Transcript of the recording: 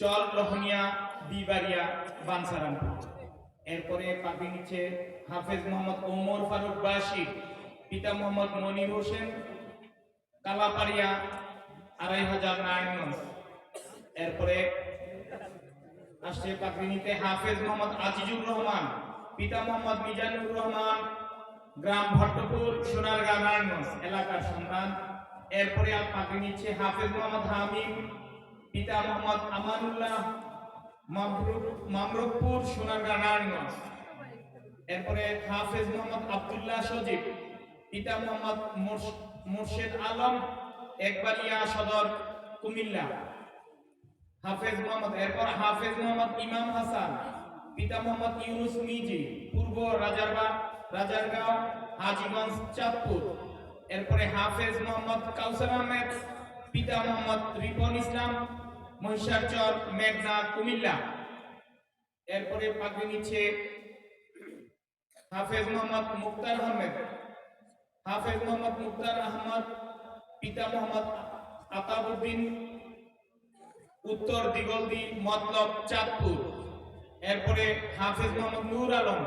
চর রহমিয়া বিবারিয়া বানসারামপুর এরপরে পাখি নিচ্ছে হাফেজ মোহাম্মদ ওমর ফারুক বাসি, পিতা মোহাম্মদ মনির হোসেন, কালাপাড়িয়া, আড়াই হাজার নারায়ণগঞ্জ এরপরে আসছে নিতে হাফেজ মোহাম্মদ আজিজুর রহমান, পিতা মোহাম্মদ মিজানুর রহমান, গ্রাম ভট্টপুর, সোনারগাঁ নারায়ণগঞ্জ, এলাকার সন্তান এরপরে পাখি নিচ্ছে হাফেজ মোহাম্মদ হামিম পিতা মোহাম্মদ আমানুল্লাহ মামরুক- মামরুকপুর সোনারগাঁ, নারায়ণগঞ্জ। এরপরে হাফেজ মোহাম্মদ আব্দুল্লাহ সজীব, পিতা মোহাম্মদ মোর্শ- মোর্শেদ আলম একবালিয়া সদর কুমিল্লা। হাফেজ মোহাম্মদ, এরপর হাফেজ মোহাম্মদ ইমাম হাসান, পিতা মোহাম্মদ ইউনুস মিজি, পূর্ব রাজারবা রাজারগাঁও, হাজীগঞ্জ, চাঁদপুর। এরপরে হাফেজ মোহাম্মদ কাউসার আহমেদ, পিতা মোহাম্মদ রিপন ইসলাম মহিষারচর মেঘনা, কুমিল্লা। এরপরে পাগড়ি নিচ্ছে হাফেজ মোহাম্মদ মুক্তার আহমেদ। হাফেজ মোহাম্মদ মুক্তার আহমদ, পিতা মোহাম্মদ আতাবুদ্দিন, উত্তর দিগলদি, মতলব চাঁদপুর। এরপরে হাফেজ মোহাম্মদ নূর আলম।